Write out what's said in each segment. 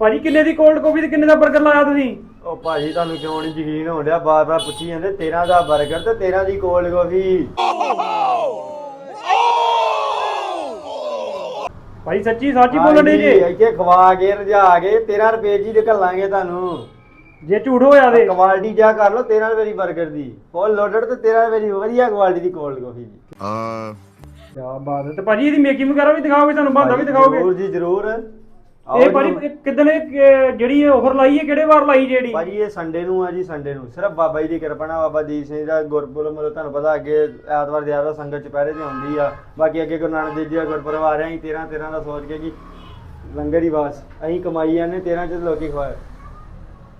ਭਾਜੀ ਕਿੰਨੇ ਦੀ cold coffee ਤੇ ਕਿੰਨੇ ਦਾ 버ਗਰ ਲਾਇਆ ਤੁਸੀਂ? ਉਹ ਭਾਜੀ ਤੁਹਾਨੂੰ ਕਿਉਂ ਨਹੀਂ ਯਕੀਨ ਹੋਣ ਡਿਆ? ਬਾਰ-ਬਾਰ ਪੁੱਛੀ ਜਾਂਦੇ 13 ਦਾ 버ਗਰ ਤੇ 13 ਦੀ ਕੋਲਡ ਕਾਫੀ ਭਾਈ ਸੱਚੀ ਸੱਚੀ ਬੋਲਣ ਦੇ ਜੇ। ਇੱਥੇ ਖਵਾ ਕੇ ਰਜਾ ਕੇ 13 ਰੁਪਏ ਜੀ ਦੇ ਘੱਲਾਂਗੇ ਤੁਹਾਨੂੰ। ਜੇ ਝੂਠ ਹੋਇਆ ਤੇ। ਕੁਆਲਿਟੀ ਜਾ ਕਰ ਲਓ 13 ਰੁਪਏ ਦੀ 버ਗਰ ਦੀ। ਫੁੱਲ ਲੋਡਡ ਤੇ 13 ਰੁਪਏ ਦੀ ਵਧੀਆ ਕੁਆਲਿਟੀ ਦੀ ਕੋਲਡ ਕਾਫੀ ਜੀ। ਆ ਕੀ ਬਾਤ ਹੈ। ਤੇ ਭਾਜੀ ਇਹਦੀ ਮੇਕਿੰਗ ਵਗੈਰਾ ਵੀ ਦਿਖਾਓਗੇ ਤੁਹਾਨੂੰ ਬੰਦਾ ਵੀ ਦਿਖਾਓਗੇ? ਜ਼ਰੂਰ ਜੀ ਜ਼ਰੂਰ। ਇਹ ਭਾਜੀ ਜੀ। ਇਹ ਕਿੱਦਣ ਇਹ ਜਿਹੜੀ ਆਫਰ ਲਾਈ ਹੈ ਕਿਹੜੇ ਵਾਰ ਲਾਈ ਜਿਹੜੀ? ਭਾਜੀ ਇਹ ਸੰਡੇ ਨੂੰ ਆ ਜੀ ਸੰਡੇ ਨੂੰ। ਸਿਰਫ ਬਾਬਾ ਜੀ ਦੀ ਕਿਰਪਾ ਨਾਲ ਬਾਬਾ ਦੀਪ ਸਿੰਘ ਦਾ ਗੁਰਪੁਰਬ ਮਤਲਬ ਤੁਹਾਨੂੰ ਪਤਾ ਅੱਗੇ ਐਤਵਾਰ ਜ਼ਿਆਦਾ ਸੰਗਤ ਚੁਪਹਿਰੇ ਤੇ ਆਉਂਦੀ ਆ। ਬਾਕੀ ਅੱਗੇ ਗੁਰੂ ਨਾਨਕ ਦੇਵ ਜੀ ਦਾ ਗੁਰਪੁਰਬ ਆ ਰਿਹਾ ਅਸੀਂ 13 13 ਦਾ ਸੋਚ ਕੇ ਕਿ ਲੰਗਰ ਹੀ ਬਸ ਅਸੀਂ ਕਮਾਈ ਜਾਂਦੇ 13 ਚ ਲੋਕੀ ਖਵਾਏ।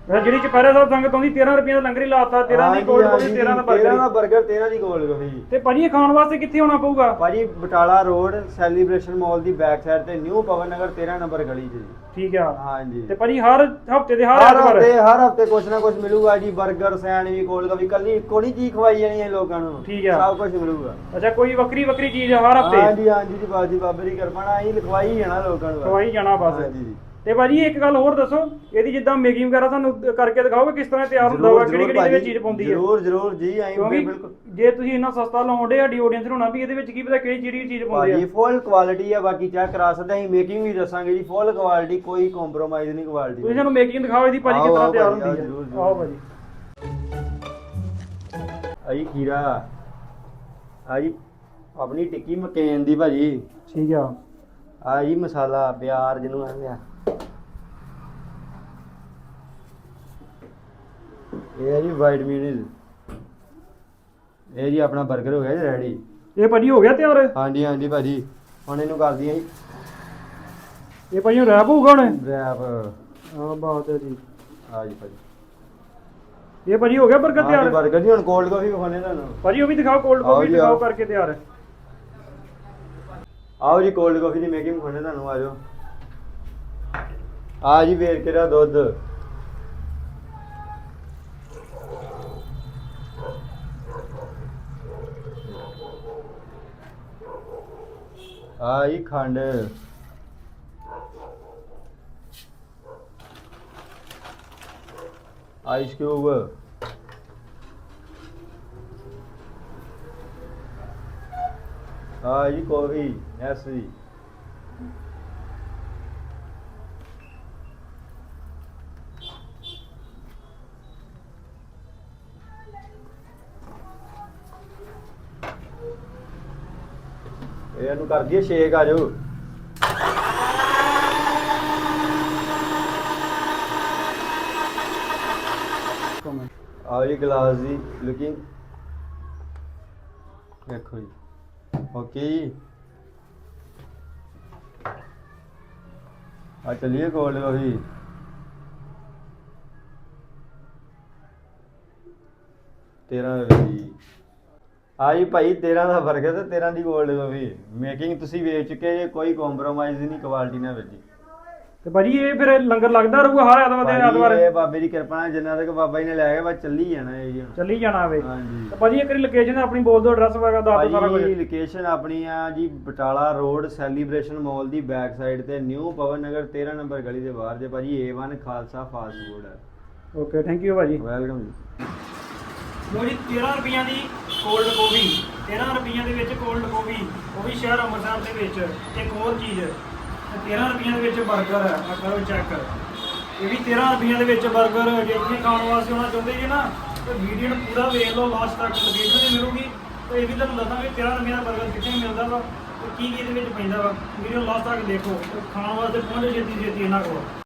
ਫਿਰ ਜਿਹੜੀ ਚਪਹਿਰਾ ਸਾਹਿਬ ਸੰਗਤ ਆਉਂਦੀ 13 ਰੁਪਏ ਦਾ ਲੰਗਰ ਲਾਤਾ 13 ਦੀ ਗੋਲ ਗੱਪੇ 13 ਦਾ 13 ਦਾ ਬਰਗਰ 13 ਦੀ ਗੋਲ ਗੱਪੇ ਤੇ ਭਾਜੀ ਇਹ ਖਾਣ ਵਾਸਤੇ ਕਿੱਥੇ ਆਉਣਾ ਪਊਗਾ? ਭਾਜੀ ਬਟਾਲਾ ਰੋਡ ਸੈਲੀਬ੍ਰੇਸ਼ਨ ਮਾਲ ਦੀ ਬੈਕ ਸਾਈਡ ਤੇ ਨਿਊ ਪਵਨ ਨਗਰ 13 ਨੰਬਰ ਗਲੀ ਜੀ। ਠੀਕ ਆ। ਹਾਂਜੀ। ਤੇ ਭਾਜੀ ਹਰ ਹਫ਼ਤੇ ਦੇ ਹਰ ਹਫ਼ਤੇ ਹਰ ਹਫ਼ਤੇ ਕੁਛ ਨਾ ਕੁਛ ਮਿਲੂਗਾ ਜੀ 버ਗਰ ਸੈਂਡਵਿਚ ਕੋਲ ਗੱਪੇ ਕੱਲੀ ਇੱਕੋ ਨਹੀਂ ਚੀਜ਼ ਖਵਾਈ ਜਾਣੀ ਹੈ ਲੋਕਾਂ ਨੂੰ। ਠੀਕ ਆ। ਸਭ ਕੁਝ ਮਿਲੂਗਾ। ਅੱਛਾ ਕੋਈ ਵੱਖਰੀ ਵੱਖਰੀ ਚੀਜ਼ ਹਰ ਹਫ਼ਤੇ? ਹਾਂਜੀ ਹਾਂਜੀ ਜੀ ਬਾਜੀ ਬਾਬੇ ਦੀ ਕਿਰਪਾ ਲਿਖਵਾਈ ਜਾਣਾ ਲੋਕਾਂ ਨੂੰ। ਖਵਾਈ ਜਾਣਾ ਬਸ। ਹਾਂਜੀ ਜੀ। ਤੇ ਭਾਜੀ ਇੱਕ ਗੱਲ ਹੋਰ ਦੱਸੋ ਇਹਦੀ ਜਿੱਦਾਂ ਮੇਕਿੰਗ ਵਗੈਰਾ ਸਾਨੂੰ ਕਰਕੇ ਦਿਖਾਓਗੇ ਕਿਸ ਤਰ੍ਹਾਂ ਤਿਆਰ ਹੁੰਦਾ ਵਾ ਕਿਹੜੀ ਕਿਹੜੀ ਵਿੱਚ ਚੀਜ਼ ਪਾਉਂਦੀ ਹੈ ਜਰੂਰ ਜਰੂਰ ਜੀ ਕਿਉਂਕਿ ਬਿਲਕੁਲ। ਜੇ ਤੁਸੀਂ ਇੰਨਾ ਸਸਤਾ ਲਾਉਂਦੇ ਸਾਡੀ ਆਡੀਅנס ਨੂੰ ਹੋਣਾ ਵੀ ਇਹਦੇ ਵਿੱਚ ਕੀ ਪਤਾ ਕਿਹੜੀ ਜਿਹੜੀ ਚੀਜ਼ ਪਾਉਂਦੇ ਭਾਜੀ ਆ ਫੁੱਲ ਕੁਆਲਿਟੀ ਆ ਬਾਕੀ ਚੈੱਕ ਕਰਾ ਸਕਦੇ ਅਸੀਂ ਮੇਕਿੰਗ ਵੀ ਦੱਸਾਂਗੇ ਜੀ ਫੁੱਲ ਕੁਆਲਿਟੀ ਕੋਈ ਕੰਪਰੋਮਾਈਜ਼ ਨਹੀਂ ਕੁਆਲਿਟੀ ਤੁਸੀਂ ਸਾਨੂੰ ਮੇਕਿੰਗ ਦਿਖਾਓ ਇਹਦੀ ਭਾਜੀ ਕਿਸ ਤਰ੍ਹਾਂ ਤਿਆਰ ਭਾਜੀ, ਹੁੰਦੀ ਹੈ। ਆਓ ਭਾਜੀ। ਆਈ ਖੀਰਾ। ਆਈ ਆਪਣੀ ਟਿੱਕੀ ਮਕੈਨ ਦੀ ਭਾਜੀ। ਠੀਕ ਆ। ਆ ਜੀ ਮਸਾਲਾ ਪਿਆਰ ਜਿਹਨੂੰ ਆਂਦੇ ਆ। ਇਹ ਹੈ ਜੀ ਵਾਈਟ ਮਿਊਨੀਜ਼ ਇਹ ਜੀ ਆਪਣਾ 버ਗਰ ਹੋ ਗਿਆ ਜੀ ਰੈਡੀ ਇਹ ਭਾਜੀ ਹੋ ਗਿਆ ਤਿਆਰ? ਹਾਂਜੀ ਹਾਂਜੀ ਭਾਜੀ। ਹੁਣ ਇਹਨੂੰ ਕਰਦੀ ਆ ਜੀ। ਇਹ ਭਾਜੀ ਰੈਪ ਹੋਊਗਾ ਹੁਣ? ਰੈਪ ਆ ਬਾਤ ਹੈ ਜੀ। ਆ ਜੀ ਭਾਜੀ। ਇਹ ਭਾਜੀ ਹੋ ਗਿਆ 버ਗਰ ਤਿਆਰ? 버ਗਰ ਜੀ ਹੁਣ ਕੋਲਡ ਕਾਫੀ ਵਿਖਾਉਣੇ ਤੁਹਾਨੂੰ। ਭਾਜੀ ਉਹ ਵੀ ਦਿਖਾਓ ਕੋਲਡ ਕਾਫੀ ਦਿਖਾਓ ਕਰਕੇ ਤਿਆਰ। ਆਓ ਜੀ ਕੋਲਡ ਕਾਫੀ ਦੀ ਮੇਕਿੰਗ ਖੋਣੇ ਤੁਹਾਨੂੰ ਆ ਜਾਓ। ਆ ਜੀ ਵੇਰ ਕੇ ਦਾ ਦੁੱਧ। ਆ ਜੀ ਖੰਡ। Ice cube. ਆ ਜੀ ਕਾਫੀ ਐਸ ਇਹਨੂੰ ਕਰ ਦਈਏ ਸ਼ੇਕ ਆ ਜਾਓ। ਆਓ ਜੀ ਗਲਾਸ ਦੀ ਲੁਕਿੰਗ ਦੇਖੋ ਜੀ। ਓਕੇ ਜੀ। ਆ ਚਲਿਏ ਕੋਲ ਕਾਫੀ ਤੇਰਾਂ ਰੁਪਏ ਆ ਜੀ ਭਾਈ 13 ਦਾ 버ਗਰ ਤੇ 13 ਦੀ ਗੋਲਡ ਕਾਫੀ ਮੇਕਿੰਗ ਤੁਸੀਂ ਵੇਚ ਚੁੱਕੇ ਜੇ ਕੋਈ ਕੰਪਰੋਮਾਈਜ਼ ਨਹੀਂ ਕੁਆਲਿਟੀ ਨਾਲ ਵਿੱਚ। ਤੇ ਭਾਜੀ ਇਹ ਫਿਰ ਲੰਗਰ ਲੱਗਦਾ ਰਹੂਗਾ ਹਰ ਐਤਵਾਰ ਦੇ ਐਤਵਾਰ? ਇਹ ਬਾਬੇ ਦੀ ਕਿਰਪਾ ਨਾਲ ਜਿੰਨਾ ਤੱਕ ਬਾਬਾ ਜੀ ਨੇ ਲੈ ਗਿਆ ਬਸ ਚੱਲੀ ਜਾਣਾ ਇਹ ਜੀ। ਚੱਲੀ ਜਾਣਾ ਵੇ। ਹਾਂਜੀ। ਤੇ ਭਾਜੀ ਇੱਕ ਵਾਰੀ ਲੋਕੇਸ਼ਨ ਆਪਣੀ ਬੋਲ ਦਿਓ ਐਡਰੈਸ ਵਗੈਰਾ ਦੱਸ ਦਿਓ ਸਾਰਾ ਕੁਝ। ਭਾਜੀ ਲੋਕੇਸ਼ਨ ਆਪਣੀ ਆ ਜੀ ਬਟਾਲਾ ਰੋਡ ਸੈਲੀਬ੍ਰੇਸ਼ਨ ਮਾਲ ਦੀ ਬੈਕ ਸਾਈਡ ਤੇ ਨਿਊ ਪਵਨ ਨਗਰ 13 ਨੰਬਰ ਗਲੀ ਦੇ ਬਾਹਰ ਜੇ ਭਾਜੀ A1 ਖਾਲਸਾ ਫਾਸਟ ਫੂਡ ਹੈ। ਓਕੇ ਥੈਂਕ ਯੂ ਭਾਜੀ। ਵੈਲਕਮ ਜੀ। ਲੋ ਜੀ 13 ਰੁਪਈਆਂ ਦੀ ਕੋਲਡ ਕੋਫੀ 13 ਰੁਪਈਆਂ ਦੇ ਵਿੱਚ ਕੋਲਡ ਕੋਫੀ, ਉਹ ਵੀ ਸ਼ਹਿਰ ਅੰਮ੍ਰਿਤਸਰ ਦੇ ਵਿੱਚ। ਇੱਕ ਹੋਰ ਚੀਜ਼ ਹੈ 13 ਰੁਪਈਆਂ ਦੇ ਵਿੱਚ 버ਗਰ ਹੈ ਆ ਕਰੋ। ਚੈੱਕ ਇਹ ਵੀ 13 ਰੁਪਈਆਂ ਦੇ ਵਿੱਚ 버ਗਰ ਜੇ ਤੁਸੀਂ ਖਾਣ ਵਾਸਤੇ ਆਉਣਾ ਚਾਹੁੰਦੇ ਜੀ ਨਾ, ਤੇ ਵੀਡੀਓ ਨੂੰ ਪੂਰਾ ਵੇਖ ਲਓ ਲਾਸਟ ਤੱਕ ਲੋਕੇਸ਼ਨ ਤੇ ਮਿਲੂਗੀ। ਤੇ ਇਹ ਵੀ ਤੁਹਾਨੂੰ ਦੱਸਾਂਗੇ 13 ਰੁਪਈਆਂ ਦਾ 버ਗਰ ਕਿੱਥੇ ਮਿਲਦਾ ਵਾ, ਤੇ ਕੀ ਕੀ ਇਹਦੇ ਵਿੱਚ ਪੈਂਦਾ ਵਾ। ਵੀਡੀਓ ਲਾਸਟ ਤੱਕ ਦੇਖੋ ਖਾਣ ਵਾਸਤੇ ਪਹੁੰਚੋ ਛੇਤੀ ਛੇਤੀ ਇਹਨਾਂ ਕੋਲ।